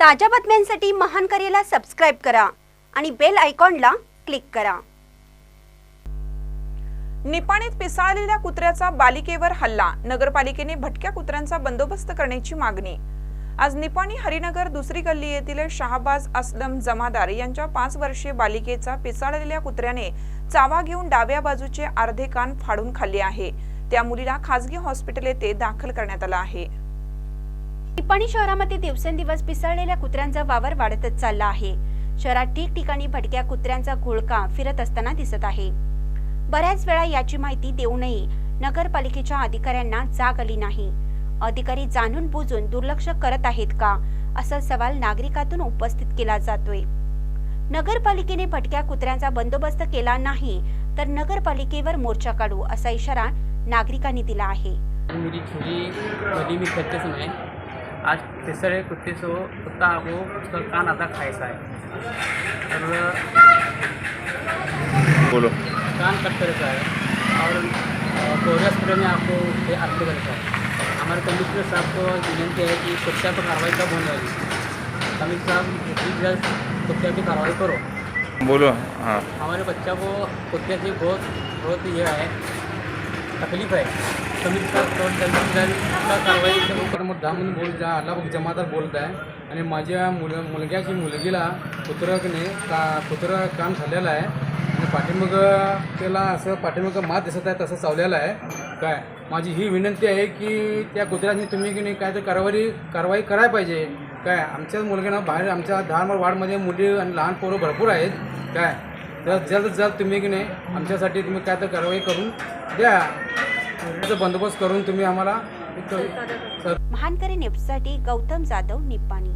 ताज्या बातम्यांसाठी महान करेला सबस्क्राईब करा आणि बेल आयकॉनला क्लिक करा. निपाणीत पिसाळलेल्या कुत्र्याचा बालिकेवर हल्ला. नगरपालिकेने भटक्या कुत्र्यांचा बंदोबस्त करण्याची मागणी. आज निपाणी हरिनगर दुसरी गल्ली येथील शहाबाज असलम जमादार यांच्या पाच वर्षीय बालिकेचा पिसाळलेल्या कुत्र्याने चावा घेऊन डाव्या बाजूचे अर्धे कान फाडून खाल्ले आहे. त्या मुलीला खासगी हॉस्पिटल येथे दाखल करण्यात आलं आहे. निपाणी शहरामध्ये दिवसेंदिवस पिसळलेल्या कुत्र्यांचा वावर वाढतच चालला आहे. शहरात ठिकठिकाणी भटक्या कुत्र्यांचा घोळका फिरत असताना दिसत आहे. बऱ्याच वेळा याची माहिती देऊनही नगरपालिकेच्या अधिकाऱ्यांना जाग आली नाही. अधिकारी जाणून बुजून दुर्लक्ष करत आहेत का? असा सवाल नागरिकातून उपस्थित केला जातोय. नगरपालिकेने भटक्या कुत्र्यांचा बंदोबस्त केला नाही तर नगरपालिकेवर मोर्चा काढू असा इशारा नागरिकांनी दिला आहे. आज तीसरे कुत्ते से वो कुत्ता वो उसका कान आधा खाएसा है और बोलो. कान कट करता है और कोरिया स्प्रे में आपको अर्थ करता है हमारे कमिश्नर साहब को विनती है कि कुत्ते पर कार्रवाई कब होने वाली कमिश्नर साहब प्लीज़ जल्द कुत्ते की कार्रवाई करो. बोलो. हाँ. हमारे बच्चा को कुत्ते से बहुत बहुत ये है तकलीफ़ आहे. कमीत कमी कारवाई तर मग दहा म्हणून बोल जा आला बघ जमादार बोलत आहे आणि माझ्या मुल मुलग्याची मुलगीला कुत्रकने का कुत्रं काम झालेलं आहे. आणि पाठीमग त्याला असं पाठीमग मात दिसत आहे तसं चावलेलं आहे. काय? माझी ही विनंती आहे की त्या कुत्र्याने तुम्ही की नाही काय तर कारवाई कारवाई करायला पाहिजे. काय? आमच्याच मुलग्यानं बाहेर आमच्या दहा वार्डमध्ये मुली आणि लहान पोरं भरपूर आहेत. काय? तर जलद जल्द तुम्ही की नाही आमच्यासाठी तुम्ही काय तर कारवाई करून द्या. बंदोबस्त करून तुम्ही आम्हाला महानकरी महानकरी न्यूजसाठी गौतम जाधव निप्पाणी